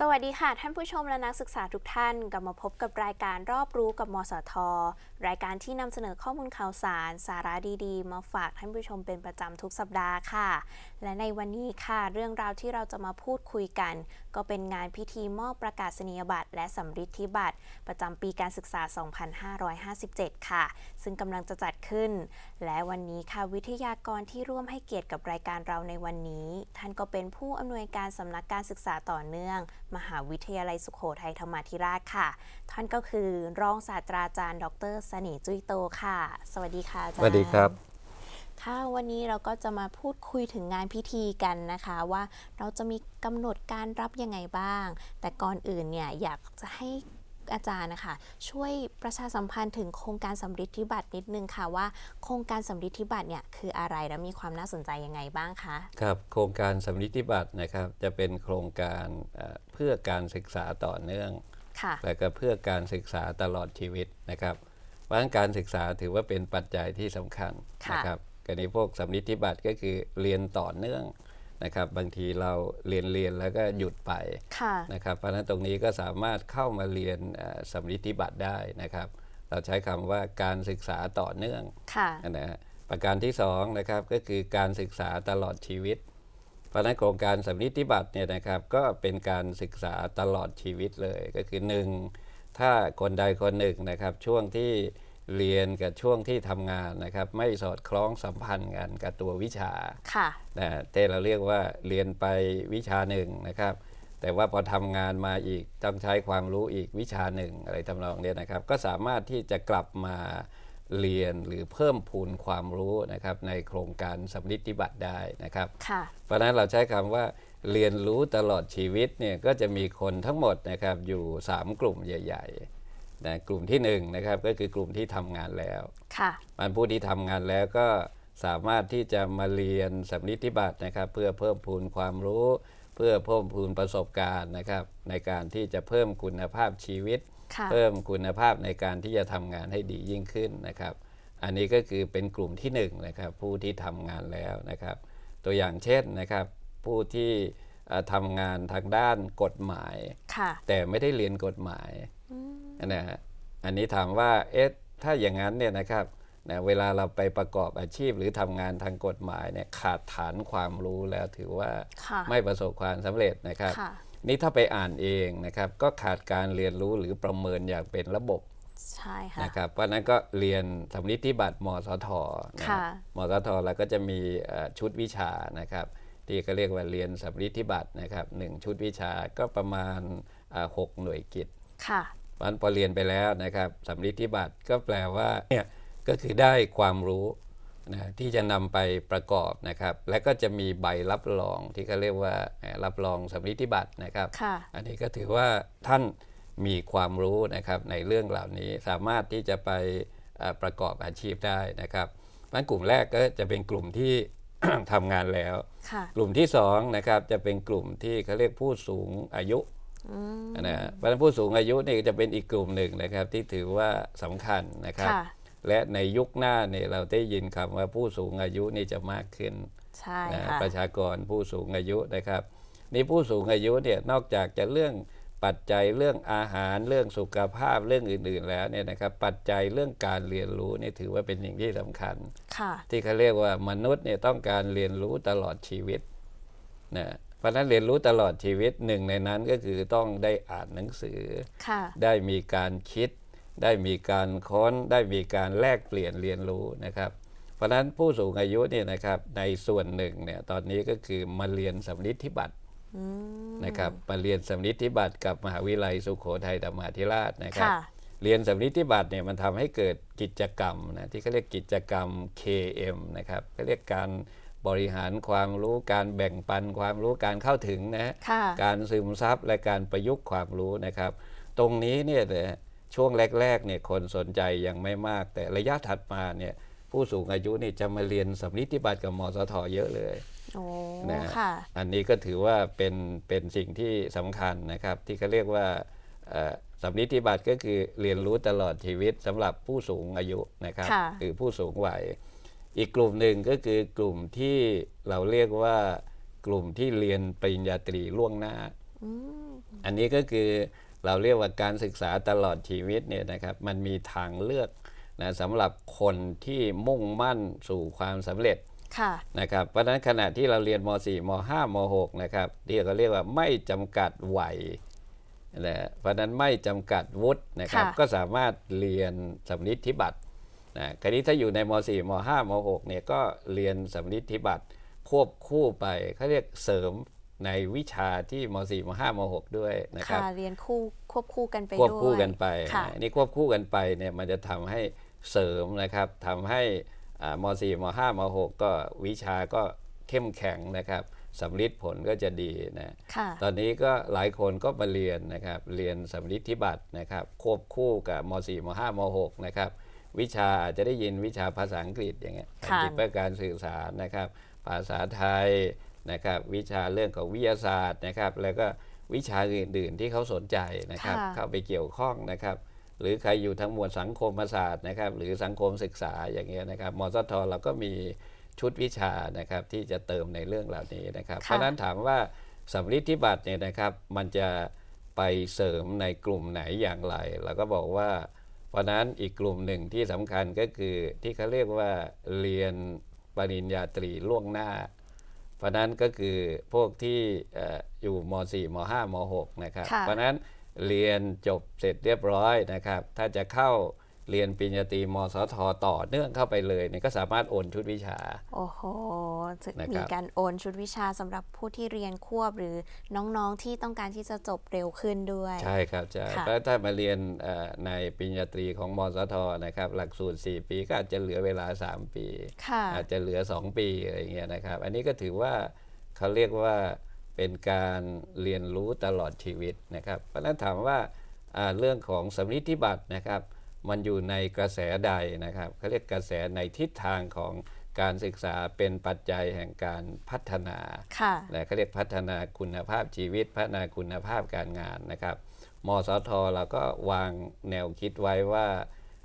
สวัสดีค่ะ ท่านผู้ชมและนักศึกษาทุกท่านกลับมาพบกับรายการรอบรู้กับมสท รายการที่นำเสนอข้อมูลข่าวสาร สาระดีๆ มาฝากท่านผู้ชมเป็นประจำทุกสัปดาห์ค่ะ และในวันนี้ค่ะ เรื่องราวที่เราจะมาพูดคุยกัน ก็เป็นงานพิธีมอบประกาศนียบัตร และสำริดธิบัตร ประจำปีการศึกษา 2557 ค่ะ ซึ่งกำลังจะจัดขึ้น และวันนี้ค่ะวิทยากรที่ร่วมให้เกียรติกับรายการเราในวันนี้ ท่านก็เป็นผู้อำนวยการสำนักการศึกษาต่อเนื่องมหาวิทยาลัยสุโขทัยธรรมาธิราชค่ะ ท่านก็คือรองศาสตราจารย์ ดรสนีจุ้ยโตค่ะ สวัสดีค่ะอาจารย์สวัสดีครับค่ะวันนี้เราก็จะมาพูดคุยถึงงานพิธีกันนะคะ ว่าเราจะมีกำหนดการรับยังไงบ้าง แต่ก่อนอื่นเนี่ยอยากจะให้ อาจารย์นะคะ ช่วยประชาสัมพันธ์ถึงโครงการสำริดธิบัตรนิดนึงค่ะว่าโครงการสำริดธิบัตรเนี่ยคืออะไรและมีความน่าสนใจยังไงบ้างคะครับโครงการสำนิธิบัตรนะครับจะเป็นโครงการเอ่อเพื่อการศึกษาต่อเนื่องค่ะและก็เพื่อการศึกษาตลอดชีวิตนะครับเพราะฉะนั้นการศึกษาถือว่าเป็นปัจจัยที่สำคัญค่ะนะครับกรณีพวกสำนิธิบัตรก็คือเรียนต่อเนื่อง นะครับบางทีเราเรียนเรียนแล้วก็หยุดไปค่ะนะครับเพราะฉะนั้นตรงนี้ก็สามารถเข้ามาเรียนเอ่อสำนิธิบัตรได้นะครับ เราใช้คำว่าการศึกษาต่อเนื่องค่ะนะฮะประการที่2นะครับก็คือการศึกษาตลอดชีวิต เพราะฉะนั้นโครงการสำนิธิบัตรเนี่ยนะครับก็เป็นการศึกษาตลอดชีวิตเลยก็คือ 1. ถ้าคนใดคนหนึ่งนะครับช่วงที่ เรียนกับช่วงที่ทำงานนะครับ ไม่สอดคล้องสัมพันธ์กันกับตัววิชาค่ะนะที่เราเรียกว่าเรียนไปวิชาหนึ่งนะครับ แต่ว่าพอทำงานมาอีกต้องใช้ความรู้อีกวิชาหนึ่งอะไรทำนองเนี้ยนะครับ ก็สามารถที่จะกลับมาเรียนหรือเพิ่มพูนความรู้นะครับในโครงการสำนิธิบัตรได้นะครับค่ะเพราะฉะนั้นเราใช้คำว่าเรียนรู้ตลอดชีวิตเนี่ยก็จะมีคนทั้งหมดนะครับอยู่ 3 กลุ่มใหญ่ ๆ นะกลุ่มที่1นงนะครับก็คือกลุ่มที่ทำงานแล้วค่ะมันผู้ที่ทำงานแล้วก็สามารถที่จะมาเรียนสำนิธิบัตรนะครับ เพื่อเพิ่มพูนความรู้ เพื่อเพิ่มพูนประสบการณ์นะครับ ในการที่จะเพิ่มคุณภาพชีวิตค่ะเพิ่มคุณภาพในการที่จะทำงานให้ดียิ่งขึ้นนะครับ อันนี้ก็คือเป็นกลุ่มที่1นงนะครับผู้ที่ทำงานแล้วนะครับ ตัวอย่างเช่นนะครับ ผู้ที่เอ่อทำงานทางด้านกฎหมายค่ะแต่ไม่ได้เรียนกฎหมาย นะฮะอันนี้ถามว่าเอ๊ะถ้าอย่างนั้นเนี่ยนะครับนะเวลาเราไปประกอบอาชีพหรือทำงานทางกฎหมายเนี่ยขาดฐานความรู้แล้วถือว่าค่ะไม่ประสบความสำเร็จนะครับค่ะนี่ถ้าไปอ่านเองนะครับ ก็ขาดการเรียนรู้หรือประเมินอย่างเป็นระบบใช่ค่ะนะครับเพราะฉะนั้นก็เรียนสำนิธิบัตรมสทนะค่ะมสทแล้วก็จะมีเอ่อชุดวิชานะครับ ที่ก็เรียกว่าเรียนสำนิธิบัตรนะครับหนึ่งชุดวิชาก็ประมาณอ่าหกหน่วยกิจค่ะ เพราะฉะนั้นพอเรียนไปแล้วนะครับสำลิธิบัตรก็แปลว่าเนี่ยก็คือได้ความรู้นะที่จะนำไปประกอบนะครับ และก็จะมีใบรับรองที่เขาเรียกว่าเอ่อรับรองสำลิธิบัตรนะครับค่ะอันนี้ก็ถือว่าท่านมีความรู้นะครับในเรื่องเหล่านี้สามารถที่จะไปเอ่อประกอบอาชีพได้นะครับเพราะฉะนั้นกลุ่มแรกก็จะเป็นกลุ่มที่ทำงานแล้วค่ะกลุ่มที่สองนะครับจะเป็นกลุ่มที่เขาเรียกผู้สูงอายุอืม นะฮะเพราะฉะนั้นผู้สูงอายุนี่จะเป็นอีกกลุ่มหนึ่งนะครับที่ถือว่าสำคัญนะครับค่ะและในยุคหน้าเนี่ยเราได้ยินคำว่าผู้สูงอายุนี่จะมากขึ้นใช่นะค่ะประชากรผู้สูงอายุนะครับนี่ผู้สูงอายุเนี่ยนอกจากจะเรื่องปัจจัยเรื่องอาหารเรื่องสุขภาพเรื่องอื่น ๆ แล้วเนี่ยนะครับ ปัจจัยเรื่องการเรียนรู้นี่ถือว่าเป็นสิ่งที่สำคัญค่ะที่เขาเรียกว่ามนุษย์เนี่ยต้องการเรียนรู้ตลอดชีวิตนะ เพราะฉะนั้นเรียนรู้ตลอดชีวิตหนึ่งในนั้นก็คือต้องได้อ่านหนังสือค่ะได้มีการคิด ได้มีการค้น ได้มีการแลกเปลี่ยนเรียนรู้นะครับ เพราะฉะนั้นผู้สูงอายุเนี่ยนะครับในส่วนหนึ่งเนี่ยตอนนี้ก็คือมาเรียนสำนิธิบัตรอืมนะครับมาเรียนสำนิธิบัตรกับมหาวิทยาลัยสุโขทัยธรรมาธิราชนะครับค่ะเรียนสำนิธิบัตรเนี่ยมันทำให้เกิดกิจกรรมนะที่เขาเรียกกิจกรรม KM นะครับเขาเรียกการ บริหารความรู้การแบ่งปันความรู้การเข้าถึงนะค่ะการซึมซับและการประยุกต์ความรู้นะครับ ตรงนี้เนี่ยนะช่วงแรกๆเนี่ยคนสนใจยังไม่มาก แต่ระยะถัดมาเนี่ยผู้สูงอายุนี่จะมาเรียนสำนิธิบัตรกับมสทเยอะเลยโอ้นะค่ะอันนี้ก็ถือว่าเป็นเป็นสิ่งที่สำคัญนะครับ ที่เขาเรียกว่าเอ่อสำนิธิบัตรก็คือเรียนรู้ตลอดชีวิตสำหรับผู้สูงอายุนะครับค่ะหรือผู้สูงวัย อีกกลุ่มหนึ่งก็คือกลุ่มที่เราเรียกว่ากลุ่มที่เรียนปริญญาตรีล่วงหน้าอืมอันนี้ก็คือเราเรียกว่าการศึกษาตลอดชีวิตเนี่ยนะครับ มันมีทางเลือกนะสำหรับคนที่มุ่งมั่นสู่ความสำเร็จค่ะนะครับเพราะฉะนั้นขณะที่เราเรียนม .4 ม .5 ม .6 นะครับที่เขาเรียกว่าไม่จำกัดวัยนะเพราะฉะนั้นไม่จำกัดวุฒินะครับค่ะก็สามารถเรียนสำนิธิบัตร นะคราวนี้ถ้าอยู่ในม .4 ม .5 ม .6 เนี่ยก็เรียนสำนิธิบัตรควบคู่ไปเขาเรียกเสริมในวิชาที่ม .4 ม .5 ม .6 ด้วยนะครับค่ะเรียนคู่ควบคู่กันไปควบด้วยคู่กันไปค่ะอันนี้ควบคู่กันไปเนี่ยมันจะทำให้เสริมนะครับทำให้อ่าม .4 ม .5 ม .6 ก็วิชาก็เข้มแข็งนะครับสำลิดผลก็จะดีนะค่ะตอนนี้ก็หลายคนก็มาเรียนนะครับเรียนสำลิดทิบัตรนะครับควบคู่กับม .4 ม .5 ม .6 นะครับ วิชาอาจจะได้ยินวิชาภาษาอังกฤษอย่างเงี้ยค่ะอังกฤษเพื่อการสื่อสารนะครับ ภาษาไทยนะครับวิชาเรื่องของวิทยาศาสตร์นะครับ แล้วก็วิชาอื่น ๆ ที่เขาสนใจนะครับค่ะเข้าไปเกี่ยวข้องนะครับ หรือใครอยู่ทั้งหมวดสังคมศาสตร์นะครับ หรือสังคมศึกษาอย่างเงี้ยนะครับมสทเราก็มีชุดวิชานะครับที่จะเติมในเรื่องเหล่านี้นะครับค่ะเพราะฉะนั้นถามว่าสำลิดทิบัตรเนี่ยนะครับ มันจะไปเสริมในกลุ่มไหนอย่างไรเราก็บอกว่า เพราะฉะนั้นอีกกลุ่มหนึ่งที่สำคัญก็คือที่เขาเรียกว่าเรียนปริญญาตรีล่วงหน้า เพราะนั้นก็คือพวกที่เอ่ออยู่ม .4 ม .5 ม .6 นะครับค่ะเพราะฉะนั้นเรียนจบเสร็จเรียบร้อยนะครับ ถ้าจะเข้า เรียนปริญญาตรีมสทต่อเนื่องเข้าไปเลยเนี่ยก็สามารถโอนชุดวิชา โอ้โหจะนะครับมีการโอนชุดวิชาสำหรับผู้ที่เรียนควบหรือน้องๆที่ต้องการที่จะจบเร็วขึ้นด้วย ใช่ครับใช่ค่ะเพราะถ้ามาเรียนเอ่อในปริญญาตรีของมสทนะครับหลักสูตร 4 ปีก็อาจจะเหลือเวลา 3 ปีค่ะอาจจะเหลือ 2 ปีอะไรอย่างเงี้ยนะครับ อันนี้ก็ถือว่าเขาเรียกว่าเป็นการเรียนรู้ตลอดชีวิตนะครับเพราะฉะนั้นถามว่าอ่าเรื่องของสำนิธิบัตรนะครับ มันอยู่ในกระแสใดนะครับเขาเรียกกระแสในทิศทางของการศึกษาเป็นปัจจัยแห่งการพัฒนาค่ะและเขาเรียกพัฒนาคุณภาพชีวิต พัฒนาคุณภาพการงานนะครับมสทเราก็วางแนวคิดไว้ว่า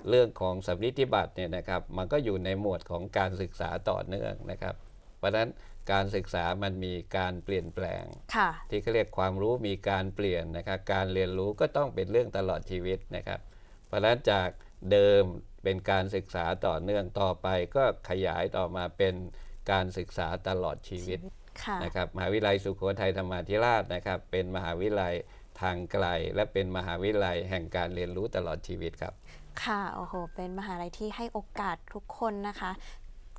เรื่องของสำนิธิบัตรเนี่ยนะครับมันก็อยู่ในหมวดของการศึกษาต่อเนื่องนะครับ เพราะฉะนั้นการศึกษามันมีการเปลี่ยนแปลงค่ะที่เขาเรียกความรู้มีการเปลี่ยนนะครับการเรียนรู้ก็ต้องเป็นเรื่องตลอดชีวิตนะครับ เพราะฉะนั้นจากเดิมเป็นการศึกษาต่อเนื่องต่อไป ก็ขยายต่อมาเป็นการศึกษาตลอดชีวิตค่ะนะครับมหาวิทยาลัยสุโขทัยธรรมาธิราชนะครับ เป็นมหาวิทยาลัยทางไกล และเป็นมหาวิทยาลัยแห่งการเรียนรู้ตลอดชีวิตครับ ค่ะ โอ้โห เป็นมหาลัยที่ให้โอกาสทุกคนนะคะ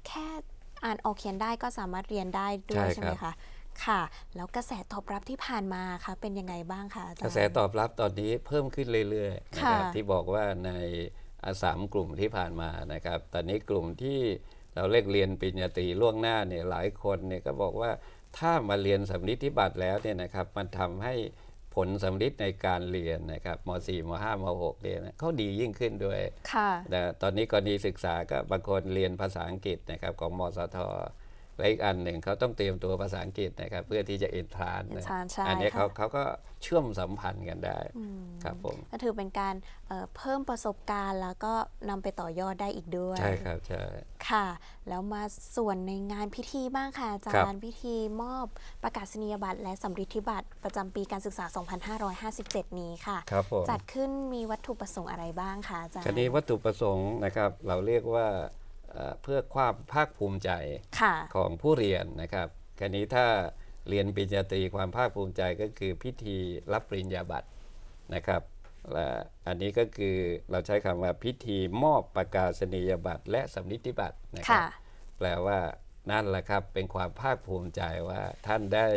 แค่อ่านออกเขียนได้ก็สามารถเรียนได้ด้วใช่ยครับใช่ไหมคะ ค่ะ แล้วกระแสตอบรับที่ผ่านมาคะเป็นยังไงบ้างคะอาจารย์ กระแสตอบรับตอนนี้เพิ่มขึ้นเรื่อยๆนะครับค่ะที่บอกว่าในอ่าสามกลุ่มที่ผ่านมานะครับ ตอนนี้กลุ่มที่เราเรียกเรียนปริญญาตรีล่วงหน้าเนี่ยหลายคนเนี่ยก็บอกว่าถ้ามาเรียนสำลิดทิบัตรแล้วเนี่ยนะครับมันทำให้ผลสำลิดในการเรียนนะครับม .4 ม .5 ม .6 เนี่ยนะเขาดียิ่งขึ้นด้วย ค่ะแต่ตอนนี้กรณีศึกษาก็บางคนเรียนภาษาอังกฤษนะครับของมสท และอีกอันหนึ่งเขาต้องเตรียมตัวภาษาอังกฤษนะครับเพื่อที่จะเอนทราน entrance ใช่อันนี้เขาค่ะเขาก็เชื่อมสัมพันธ์กันได้ครับผม ก็ถือเป็นการเอ่อเพิ่มประสบการณ์ แล้วก็นำไปต่อยอดได้อีกด้วย ใช่ครับใช่ ค่ะ แล้วมาส่วนในงานพิธีบ้างค่ะอาจาครัรย์บพิธีมอบประกาศนียบัตรและสำริดธิบัตรประจำปีการศึกษา 2557 นี้ค่ะ ครับผม จัดขึ้นมีวัตถุประสงค์อะไรบ้างคะอาจารย์คราวนี้วัตถุประสงค์นะครับเราเรียกว่า เอ่อเพื่อความภาคภูมิใจค่ะของผู้เรียนนะครับคราวนี้ถ้าเรียนปริญญาตรีความภาคภูมิใจก็คือพิธีรับปริญญาบัตรนะครับและอันนี้ก็คือเราใช้คำว่าพิธีมอบประกาศนียบัตรและสำนิธิบัตรนะครัค่ะบแปลว่านั่นแหละครับเป็นความภาคภูมิใจว่าท่านได้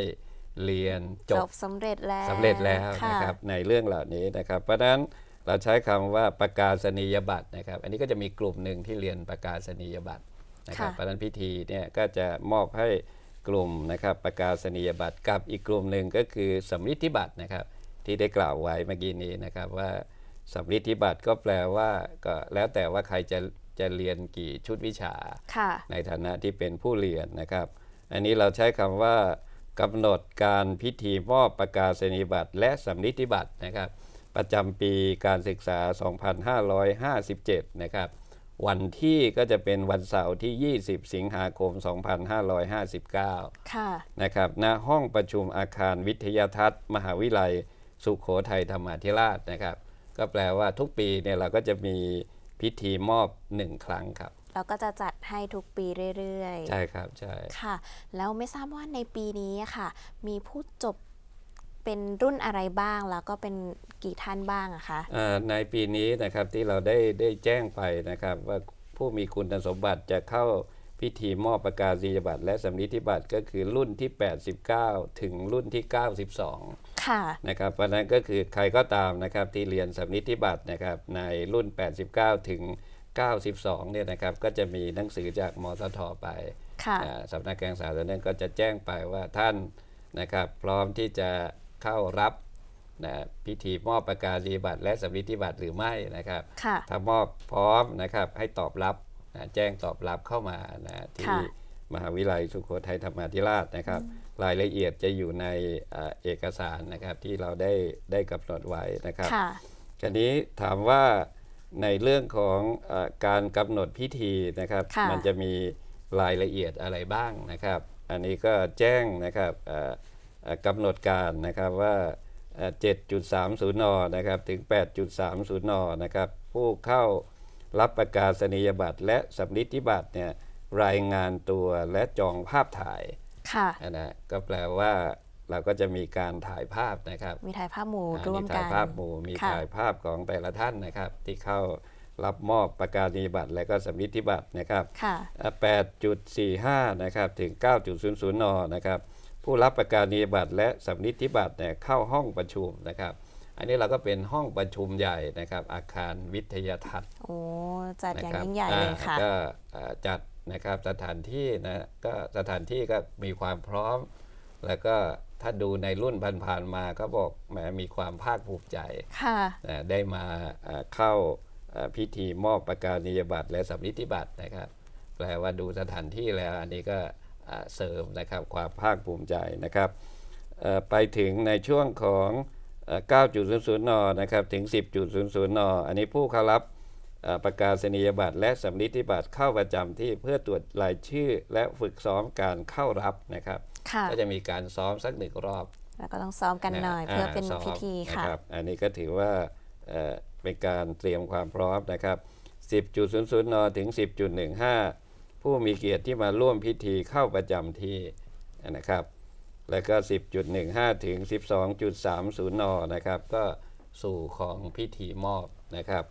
เรียนจจบบสำเร็จแล้วสำเร็จแล้วค่ะนะครับในเรื่องเหล่านี้นะครับ เพราะฉะนั้น เราใช้คำว่าประกาศนียบัตรนะครับ อันนี้ก็จะมีกลุ่มหนึ่งที่เรียนประกาศนียบัตรนะครับค่ะเพราะฉะนั้นพิธีเนี่ยก็จะมอบให้กลุ่มนะครับประกาศนียบัตรกับอีกกลุ่มหนึ่งก็คือสำลิดธิบัตรนะครับที่ได้กล่าวไว้เมื่อกี้นี้นะครับว่าสำลิดธิบัตรก็แปลว่าก็แล้วแต่ว่าใครจะจะเรียนกี่ชุดวิชาค่ะในฐานะที่เป็นผู้เรียนนะครับ อันนี้เราใช้คำว่ากำหนดการพิธีมอบประกาศนียบัตรและสำนิธิบัตรนะครับ ประจำปีการศึกษา 2557 นะครับ วันที่ก็จะเป็นวันเสาร์ที่ 20 สิงหาคม 2559 ค่ะ นะครับ ณ ห้องประชุมอาคารวิทยาทัศน์ มหาวิทยาลัย สุขโขทัยธรรมาธิราชนะครับ ก็แปลว่าทุกปีเนี่ยเราก็จะมีพิธีมอบหนึ่งครั้งครับเราก็จะจัดให้ทุกปีเรื่อยๆ ใช่ครับ ใช่ ค่ะ แล้วไม่ทราบว่าในปีนี้อะค่ะ มีผู้จบ เป็นรุ่นอะไรบ้างแล้วก็เป็นกี่ท่านบ้างอะคะอ่าในปีนี้นะครับที่เราได้ได้แจ้งไปนะครับว่าผู้มีคุณสมบัติจะเข้าพิธีมอบประกาศนียบัตรและสำนิธิบัตรก็คือรุ่นที่ 89 ถึงรุ่นที่ 92 ค่ะนะครับเพราะฉะนั้นก็คือใครก็ตามนะครับที่เรียนสำนิธิบัตรนะครับในรุ่น 89 ถึง 92 เนี่ยนะครับก็จะมีหนังสือจากมสทไปค่ะอ่าสำนักการศึกษาตอนนั้นก็จะแจ้งไปว่าท่านนะครับพร้อมที่จะ เข้ารับนะพิธีมอบประกาศนียบัตรและสำนิธิบัตรหรือไม่นะครับ ค่ะ ถ้ามอบพร้อมนะครับให้ตอบรับนะแจ้งตอบรับเข้ามานะที่ค่ะมหาวิทยาลัยสุโขทัยธรรมาธิราชนะครับ รายละเอียดจะอยู่ในอ่าเอกสารนะครับที่เราได้ได้กำหนดไว้นะครับ ค่ะ ทีนี้ถามว่าในเรื่องของเออการกำหนดพิธีนะครับ ค่ะ มันจะมีรายละเอียดอะไรบ้างนะครับ อันนี้ก็แจ้งนะครับเอ่อเอ่อ กำหนดการนะครับว่าเอ่อ7.30 น นะครับ ถึง 8.30 น นะครับ ผู้เข้ารับประกาศนียบัตรและสำนิธิบัตรเนี่ยรายงานตัวและจองภาพถ่ายค่ะนะนะก็แปลว่าเราก็จะมีการถ่ายภาพนะครับ มีถ่ายภาพหมู่อ่าร่วมมีกัถ่ายนภาพหมู่มีค่ะถ่ายภาพของแต่ละท่านนะครับ ที่เข้ารับมอบประกาศนียบัตรและก็สำนิธิบัตรนะครับค่ะอ่า8.45 นะครับ ถึง 9.00 น นะครับ ผู้รับประกาศนียบัตรและสำนิธิบัตรเนี่ยเข้าห้องประชุมนะครับ อันนี้เราก็เป็นห้องประชุมใหญ่นะครับ อาคารวิทยาทัศน์โอ้จัดอย่างนะครับยิ่งใหญ่เลยอ่าค่ะก็อ่าจัดนะครับสถานที่นะก็สถานที่ก็มีความพร้อม แล้วก็ถ้าดูในรุ่นผ่านๆมาก็บอกแหมมีความภาคภูมิใจค่ะนะได้มาอ่าเข้าอ่าพิธีมอบประกาศนียบัตรและสำนิธิบัตรนะครับแปลว่าดูสถานที่แล้วอันนี้ก็อ่า เสริมนะครับความภาคภูมิใจนะครับเอ่อไปถึงในช่วงของเอ่อ9.00 น นะครับ ถึง 10.00 น อันนี้ผู้เข้ารับเอ่อประกาศนียบัตรและสำนิธิบัตรเข้าประจำที่เพื่อตรวจรายชื่อและฝึกซ้อมการเข้ารับนะครับค่ะก็จะมีการซ้อมสักหนึ่งรอบ แล้วก็ต้องซ้อมกันหน่อยะเพื่อเป็นซ้มพิธีค่ะนรับอันนี้ก็ถือว่าเอ่อเป็นการเตรียมความพร้อมนะครับ 10.00 น ถึง 10.15 ผู้มีเกียรติที่มาร่วมพิธีเข้าประจำที่นะครับ แล้วก็ 10.15 ถึง 12.30 น นะครับ ก็สู่ของพิธีมอบนะครับ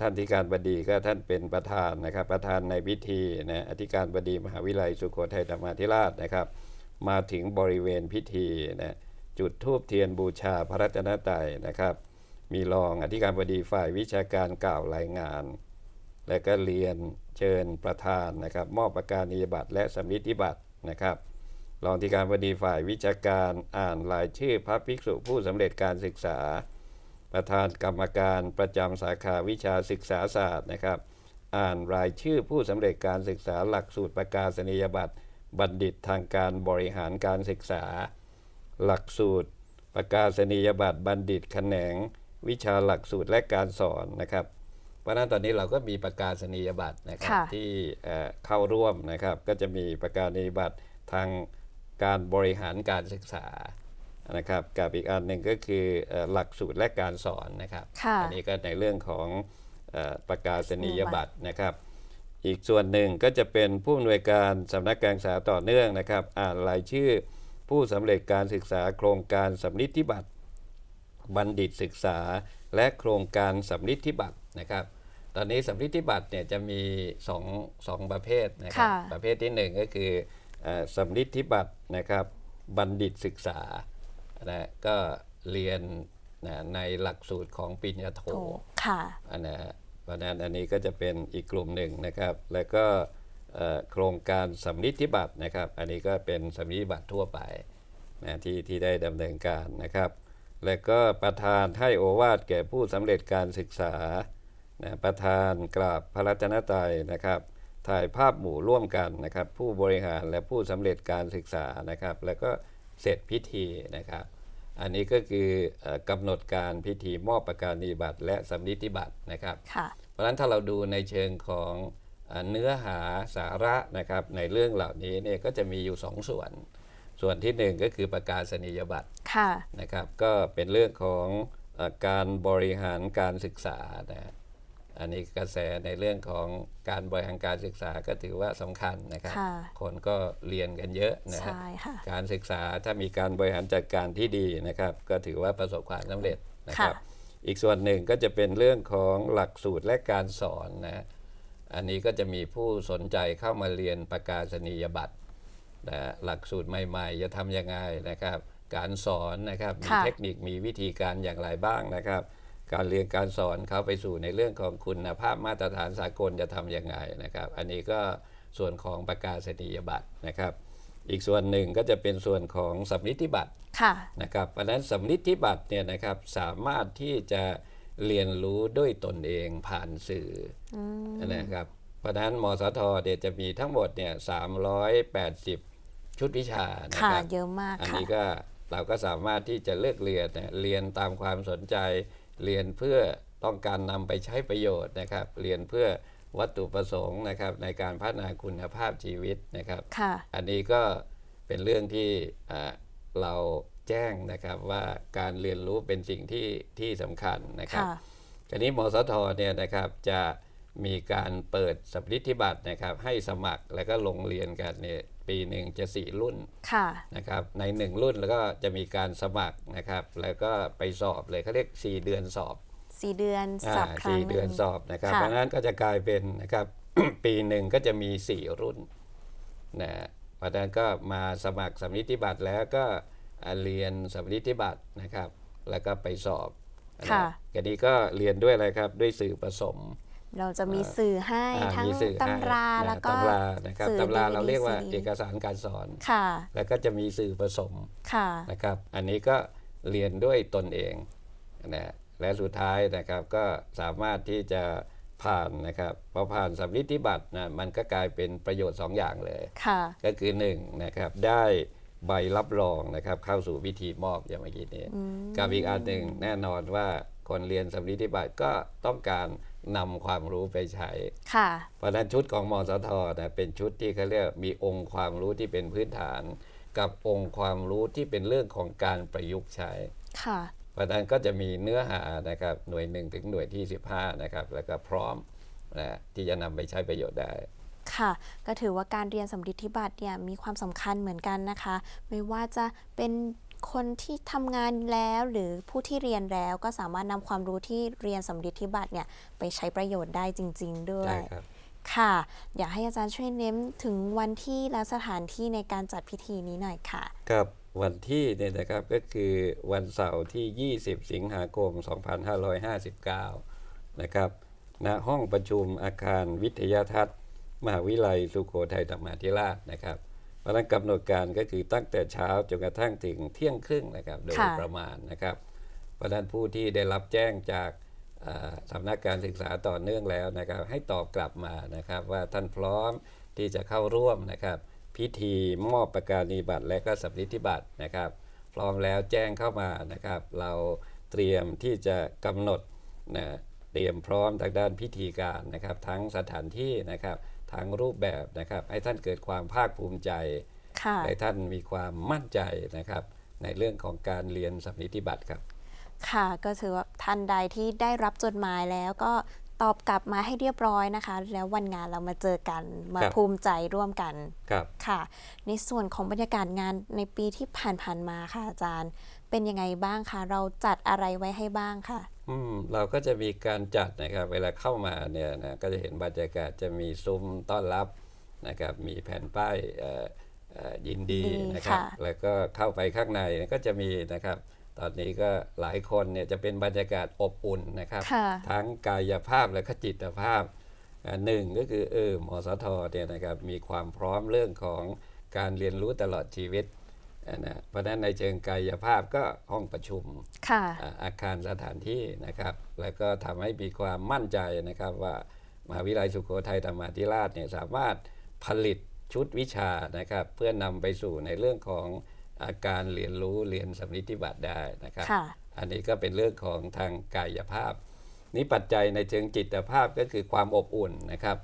ท่านที่การบดีก็ท่านเป็นประธานนะครับ ประธานในพิธีนะอธิการบดีมหาวิทยาลัยสุโขทัยธรรมาธิราชนะครับ มาถึงบริเวณพิธีนะจุดธูปเทียนบูชาพระรัตนตรัยนะครับ มีรองอธิการบดีฝ่ายวิชาการกล่าวรายงาน และก็เรียนเชิญประธานนะครับ มอบประกาศนียบัตรและสำนิธิบัตรนะครับรองอธิการบดีฝ่ายวิชาการอ่านรายชื่อพระภิกษุผู้สำเร็จการศึกษา ประธานกรรมการประจำสาขาวิชาศึกษาศาสตร์นะครับ อ่านรายชื่อผู้สำเร็จการศึกษาหลักสูตรประกาศนียบัตรบัณฑิตทางการบริหารการศึกษา หลักสูตร ประกาศนียบัตรบัณฑิตแขนง วิชาหลักสูตรและการสอนนะครับ เพราะฉะนั้นตอนนี้เราก็มีประกาศนียบัตรนะครับค่ะที่เอ่อเข้าร่วมนะครับก็จะมีประกาศนียบัตรทางการบริหารการศึกษานะครับกับอีกอันหนึ่งก็คือเอ่อหลักสูตรและการสอนนะครับค่ะ อันี้ก็ในเรื่องของเออประกาศนียบัตรนะครับ อีกส่วนหนึ่งก็จะเป็นผู้อำนวยการสำนักการศึกษาต่อเนื่องนะครับ อ่านรายชื่อผู้สำเร็จการศึกษาโครงการสำนิธิบัตร บัณฑิตศึกษาและโครงการสำนิธิบัตรนะครับ ตอนนี้สำนิธิบัตรเนี่ยจะมีสองสองประเภทนะครับ ค่ะประเภทที่หนึ่งก็คือเออสำนิธิบัตรนะครับ บัณฑิตศึกษานะก็เรียนนะในหลักสูตรของปริญญาโทโถค่ะ อันนะเพราะฉะนั้นอันนี้ก็จะเป็นอีกกลุ่มหนึ่งนะครับ แล้วก็เอ่อโครงการสำนิธิบัตรนะครับ อันนี้ก็เป็นสำนิธิบัตรทั่วไปนะที่ที่ได้ดำเนินการนะครับ แล้วก็ประธานให้โอวาทแก่ผู้สำเร็จการศึกษา นะประธานกราบพระรัตนตรัยนะครับ ถ่ายภาพหมู่ร่วมกันนะครับ ผู้บริหารและผู้สำเร็จการศึกษานะครับ แล้วก็เสร็จพิธีนะครับ อันนี้ก็คือเอ่อกำหนดการพิธีมอบประกาศนียบัตรและสำนิธิบัตรนะครับค่ะเพราะฉะนั้นถ้าเราดูในเชิงของเอ่อเนื้อหาสาระนะครับในเรื่องเหล่านี้เนี่ยก็จะมีอยู่สองส่วน ส่วนที่หนึ่งก็คือประกาศนียบัตรค่ะนะครับ ก็เป็นเรื่องของเออการบริหารการศึกษานะ อันนี้กระแสในเรื่องของการบริหารการศึกษาก็ถือว่าสำคัญนะครับค่ะคนก็เรียนกันเยอะนะฮะใช่ค่ะการศึกษาถ้ามีการบริหารจัดการที่ดีนะครับ ก็ถือว่าประสบความสำเร็จนะครับค่ะอีกส่วนหนึ่งก็จะเป็นเรื่องของหลักสูตรและการสอนนะอันนี้ก็จะมีผู้สนใจเข้ามาเรียนประกาศนียบัตรนะหลักสูตรใหม่ ๆ จะทำยังไงนะครับ การสอนนะครับ มีค่ะเทคนิคมีวิธีการอย่างไรบ้างนะครับ การเรียนการสอนเข้าไปสู่ในเรื่องของคุณภาพมาตรฐานสากลจะทำยังไงนะครับ อันนี้ก็ส่วนของประกาศนียบัตรนะครับ อีกส่วนหนึ่งก็จะเป็นส่วนของสำนิธิบัตรค่ะนะครับเพราะฉะนั้นสำนิธิบัตรเนี่ยนะครับสามารถที่จะเรียนรู้ด้วยตนเองผ่านสื่ออนะครับ เพราะฉะนั้นมสทเนี่ยจะมีทั้งหมดเนี่ย380 ชุดวิชานะค่ะครับเยอะมากอันค่ะนี้ก็เราก็สามารถที่จะเลือกเรียนเนี่ยเรียนตามความสนใจ เรียนเพื่อต้องการนำไปใช้ประโยชน์นะครับ เรียนเพื่อวัตถุประสงค์นะครับในการพัฒนาคุณภาพชีวิตนะครับค่ะอันนี้ก็เป็นเรื่องที่อ่าเราแจ้งนะครับว่าการเรียนรู้เป็นสิ่งที่ที่สำคัญนะครับค่ะคราวนี้มสทเนี่ยนะครับจะมีการเปิดสัปริธิบัตรนะครับให้สมัครแล้วก็ลงเรียนกันเนี่ย ปีหนึ่งจะสี่รุ่นค่ะนะครับในหนึ่งรุ่นแล้วก็จะมีการสมัครนะครับ แล้วก็ไปสอบเลยเขาเรียก 4 เดือนสอบสี่เดือนสอบครั้งสี่หนึ่งเดือนสอบนะครับค่ะเพราะฉะนั้นก็จะกลายเป็นนะครับปีหนึ่งก็จะมี 4 รุ่นนะเพราะฉะนั้นก็มาสมัครสำนิธิบัตรแล้วก็อ่าเรียนสำนิธิบัตรนะครับ แล้วก็ไปสอบนะค่ะกันนี้ก็เรียนด้วยอะไรครับด้วยสื่อผสม เราจะมีสื่อให้อ่าทั้งมีสื่อให้ตำรานะแล้วก็ตำรานะครับสื่อตำรา DVD เราเรียกว่า CD เอกสารการสอนค่ะแล้วก็จะมีสื่อผสมค่ะนะครับ อันนี้ก็เรียนด้วยตนเองนะและสุดท้ายนะครับก็สามารถที่จะผ่านนะครับพอผ่านสำนิธิบัตรนะมันก็กลายเป็นประโยชน์ 2 อย่างเลยค่ะก็คือ1นะครับได้ใบรับรองนะครับเข้าสู่พิธีมอบอย่างเมื่อกี้นี้กับอีกอันหนึ่งแน่นอนว่าคนเรียนสำนิธิบัตรก็ต้องการ นำความรู้ไปใช้ ค่ะ เพราะฉะนั้นชุดของมสทนะเป็นชุดที่เขาเรียกมีองค์ความรู้ที่เป็นพื้นฐาน กับองค์ความรู้ที่เป็นเรื่องของการประยุกต์ใช้ ค่ะ เพราะฉะนั้นก็จะมีเนื้อหานะครับหน่วยหนึ่งถึงหน่วยที่ 15นะครับแล้วก็พร้อมนะที่จะนำไปใช้ประโยชน์ได้ ค่ะ ก็ถือว่าการเรียนสำริดธิบัตรเนี่ยมีความสำคัญเหมือนกันนะคะ ไม่ว่าจะเป็น คนที่ทำงานแล้วหรือผู้ที่เรียนแล้วก็สามารถนำความรู้ที่เรียนสำริดธิบัตรเนี่ยไปใช้ประโยชน์ได้จริง ๆ ด้วยใช่ครับค่ะ อยากให้อาจารย์ช่วยเน้นถึงวันที่และสถานที่ในการจัดพิธีนี้หน่อยค่ะกับวันที่เนี่ยนะครับก็คือวันเสาร์ที่ 20 สิงหาคม 2559 นะครับณห้องประชุมอาคารวิทยาทัศน์ มหาวิทยาลัยสุโขทัยธรรมาธิราชนะครับเพ ราะฉะนั้นกำหนดการก็คือตั้งแต่เช้าจนกระทั่งถึงเที่ยงครึ่งนะครับโดยค่ะประมาณนะครับ เพราะฉะนั้นผู้ที่ได้รับแจ้งจากอ่าสำนักการศึกษาต่อเนื่องแล้วนะครับ ให้ตอบกลับมานะครับ ว่าท่านพร้อมที่จะเข้าร่วมนะครับ พิธีมอบประกาศนียบัตรและก็สำนิธิบัตรนะครับ พร้อมแล้วแจ้งเข้ามานะครับ เราเตรียมที่จะกำหนดนะเตรียมพร้อมทางด้านพิธีการนะครับ ทั้งสถานที่นะครับ ทั้งรูปแบบนะครับ ให้ท่านเกิดความภาคภูมิใจค่ะให้ท่านมีความมั่นใจนะครับ ในเรื่องของการเรียนสำนิธิบัตรครับ ค่ะก็ถือว่าท่านใดที่ได้รับจดหมายแล้วก็ตอบกลับมาให้เรียบร้อยนะคะ แล้ววันงานเรามาเจอกันมาครับภูมิใจร่วมกันครับค่ะ ในส่วนของบรรยากาศงานในปีที่ผ่านๆมาค่ะอาจารย์ เป็นยังไงบ้างคะเราจัดอะไรไว้ให้บ้างค่ะ อืมเราก็จะมีการจัดนะครับเวลาเข้ามาเนี่ยนะก็จะเห็นบรรยากาศจะมีซุ้มต้อนรับนะครับมีแผ่นป้ายเอ่อเอ่อยินดีดีนะครับ ค่ะ แล้วก็เข้าไปข้างในก็จะมีนะครับ ตอนนี้ก็หลายคนเนี่ยจะเป็นบรรยากาศอบอุ่นนะครับ ค่ะ ทั้งกายภาพและก็จิตภาพอ่าหนึ่งก็คือเออมสทเนี่ยนะครับมีความพร้อมเรื่องของการเรียนรู้ตลอดชีวิตอ่า นะเพราะฉะนั้นในเชิงกายภาพก็ห้องประชุมค่ะอ่าอาคารสถานที่นะครับ แล้วก็ทำให้มีความมั่นใจนะครับ ว่ามหาวิทยาลัยสุโขทัยธรรมาธิราชเนี่ยสามารถผลิตชุดวิชานะครับ เพื่อนำไปสู่ในเรื่องของอาการเรียนรู้เรียนสำนิธิบัตรได้นะครับค่ะอันนี้ก็เป็นเรื่องของทางกายภาพ นี้ปัจจัยในเชิงจิตภาพก็คือความอบอุ่นนะครับ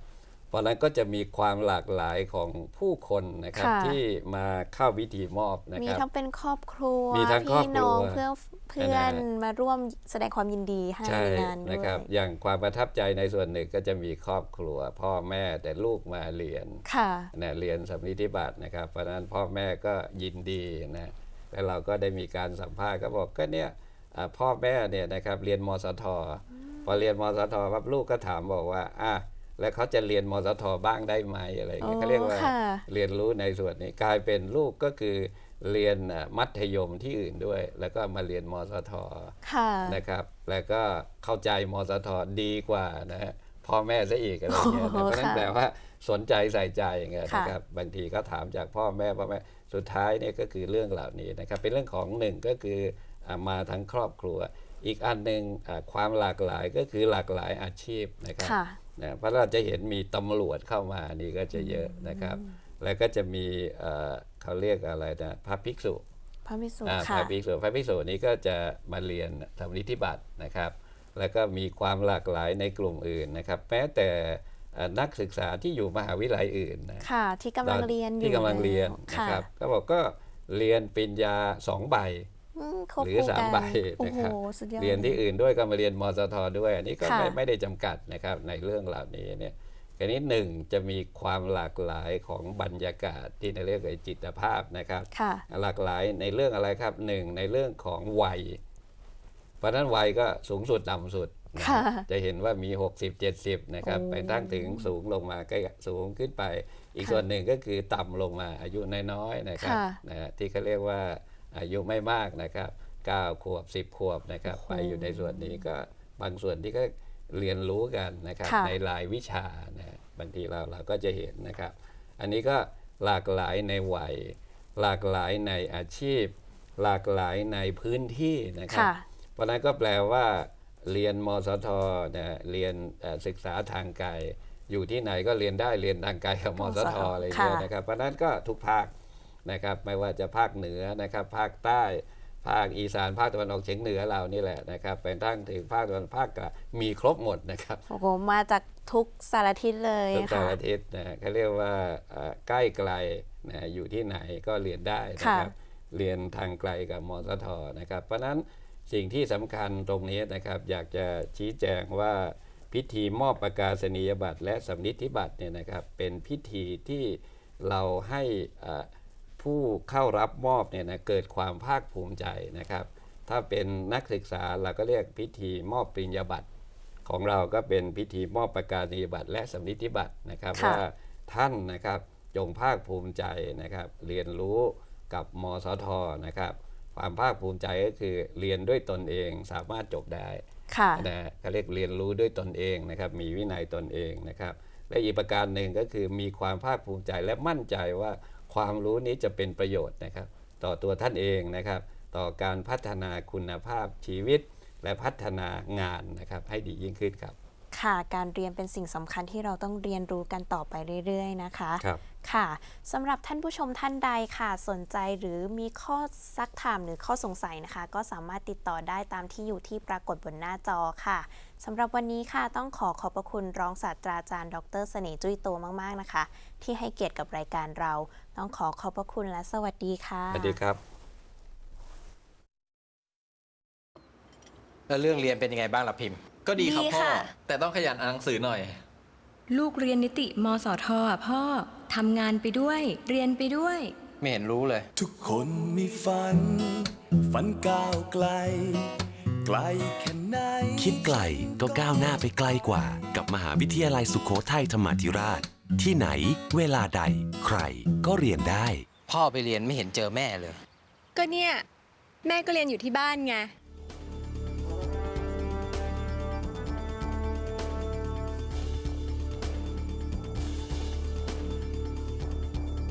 เพราะฉะนั้นก็จะมีความหลากหลายของผู้คนนะครับค่ะ ที่มาเข้าพิธีมอบนะมีครับ ทั้งเป็นครอบครัวมีทั้งครอบพี่ครัวน้องเพื่อนเพื่อนนะฮะ มาร่วมแสดงความยินดีให้ใช่ในงานด้วยนะครับ อย่างความประทับใจในส่วนหนึ่งก็จะมีครอบครัว พ่อแม่แต่ลูกมาเรียนค่ะ นะเรียนสำนิธิบัตรนะครับ เพราะฉะนั้นพ่อแม่ก็ยินดีนะแล้วเราก็ได้มีการสัมภาษณ์ก็บอกก็เนี่ยอ่าพ่อแม่เนี่ยนะครับเรียนมสทพอเรียนมสทปั๊บลูกก็ถามบอกว่าอะ แล้วเขาจะเรียนมสทบ้างได้ไหมอะไรอย่างเงี้ยอ๋อเขาเรียกว่าค่ะเรียนรู้ในส่วนนี้กลายเป็นลูกก็คือเรียนอะมัธยมที่อื่นด้วย แล้วก็มาเรียนมสทค่ะนะครับ แล้วก็เข้าใจมสทดีกว่านะฮะพ่อแม่ซะอีกอะไรเงี้ยโอ้นะโหเพราะฉะนั้นค่ะแปลว่าสนใจใส่ใจอย่างเงี้ยค่ะนะครับ บางทีก็ถามจากพ่อแม่พ่อแม่สุดท้ายเนี่ยก็คือเรื่องเหล่านี้นะครับ เป็นเรื่องของหนึ่งก็คืออ่ามาทั้งครอบครัว อีกอันหนึ่งอ่าความหลากหลายก็คือหลากหลายอาชีพนะครับค่ะ นะเพราะเราจะเห็นมีตำรวจเข้ามานี่ก็จะเยอะนะครับ แล้วก็จะมีเอ่อเขาเรียกอะไรนะพระภิกษุพระมิสุอ่าพค่ะ ระภิกษุพระภิกษุนี้ก็จะมาเรียนทำนิธิบัตรนะครับ แล้วก็มีความหลากหลายในกลุ่มอื่นนะครับ แม้แต่เอ่อนักศึกษาที่อยู่มหาวิทยาลัยอื่นนะ ค่ะที่กำลังเรียนอยู่ที่กำลังเรียนแล้วนะค่ะ ครับก็บอกก็เรียนปริญญาสองใบอืมควบ หรือคู่สามกันใบโอ้นะโหครับสุดยอดเรียนที่อื่นด้วยก็มาเรียนมสทด้วยอันนี้ก็ค่ะไม่ไม่ได้จำกัดนะครับในเรื่องเหล่านี้เนี่ยอันนี้หนึ่งจะมีความหลากหลายของบรรยากาศที่ในเรียกว่าจิตภาพนะครับค่ะหลากหลายในเรื่องอะไรครับหนึ่งในเรื่องของวัย เพราะฉะนั้นวัยก็สูงสุดต่ำสุดนะค่ะจะเห็นว่ามี 60 70 นะครับโอ้ไปตั้งถึงสูงลงมาใกล้สูงขึ้นไป อีกค่ะส่วนหนึ่งก็คือต่ำลงมาอายุน้อยๆนะครับค่ะนะฮะที่เขาเรียกว่า อายุไม่มากนะครับ9ขวบ 10 ขวบนะครับ ไปอยู่ในส่วนนี้ก็บางส่วนที่ก็เรียนรู้กันนะครับค่ะในรายวิชานะฮะบางทีเราเราก็จะเห็นนะครับ อันนี้ก็หลากหลายในวัย หลากหลายในอาชีพ หลากหลายในพื้นที่นะครับค่ะเพราะฉะนั้นก็แปลว่า เรียนมสทนะเรียนเอ่อศึกษาทางไกลอยู่ที่ไหนก็เรียนได้เรียนทางไกลกับมสทมสทอะไรอย่างเงี้ยค่ะนะครับเพราะฉะนั้นก็ทุกภาค นะครับไม่ว่าจะภาคเหนือนะครับภาคใต้ภาคอีสานภาคตะวันออกเฉียงเหนือเรานี่แหละนะครับไปตั้งถึงภาคตะวันภาคกลางมีครบหมดนะครับโอ้โหมาจากทุกสารทิศเลยทุกแต่ค่ะละทิศนะเขาเรียกว่าเอ่อใกล้ไกลนะอยู่ที่ไหนก็เรียนได้นะครับเรียนทางไกลกับมสทนะครับ เพราะฉะนั้นสิ่งที่สำคัญตรงนี้นะครับ อยากจะชี้แจงว่าพิธีมอบประกาศนียบัตรและสำนิธิบัตรเนี่ยนะครับ เป็นพิธีที่เราให้เอ่อ ผู้เข้ารับมอบเนี่ยนะเกิดความภาคภูมิใจนะครับ ถ้าเป็นนักศึกษาเราก็เรียกพิธีมอบปริญญาบัตร ของเราก็เป็นพิธีมอบประกาศนียบัตรและสำนิธิบัตรนะครับค่ะว่าท่านนะครับจงภาคภูมิใจนะครับ เรียนรู้กับมสทนะครับ ความภาคภูมิใจก็คือเรียนด้วยตนเองสามารถจบได้ค่ะนะฮะเขาเรียกเรียนรู้ด้วยตนเองนะครับ มีวินัยตนเองนะครับ และอีกประการหนึ่งก็คือมีความภาคภูมิใจและมั่นใจว่า ความรู้นี้จะเป็นประโยชน์นะครับ ต่อตัวท่านเองนะครับ ต่อการพัฒนาคุณภาพชีวิต และพัฒนางานนะครับให้ดียิ่งขึ้นครับ ค่ะการเรียนเป็นสิ่งสำคัญที่เราต้องเรียนรู้กันต่อไปเรื่อย ๆ นะคะครับ ค่ะสำหรับท่านผู้ชมท่านใดค่ะ สนใจหรือมีข้อซักถามหรือข้อสงสัยนะคะ ก็สามารถติดต่อได้ตามที่อยู่ที่ปรากฏบนหน้าจอค่ะสำหรับวันนี้ค่ะต้องขอขอบพระคุณรองศาสตราจารย์ ดรเสน่ห์จุ้ยโตมากๆนะคะ ที่ให้เกียรติกับรายการเรา ต้องขอขอบพระคุณและสวัสดีค่ะสวัสดีครับแล้วเรื่องเรียนเป็นยังไงบ้างล่ะพิมพ์ ก็ดีครับดีพ่อ ค่ะ แต่ต้องขยันอ่านหนังสือหน่อย ลูกเรียนนิติมสทอะพ่อ ทำงานไปด้วย เรียนไปด้วย ไม่เห็นรู้เลย ทุกคนมีฝัน ฝันก้าวไกล ไกลแค่ไหน คิดไกลก็ก้าวหน้าไปไกลกว่า กับมหาวิทยาลัยสุโขทัยธรรมาธิราช ที่ไหน เวลาใด ใครก็เรียนได้ พ่อไปเรียนไม่เห็นเจอแม่เลย ก็เนี่ย แม่ก็เรียนอยู่ที่บ้านไง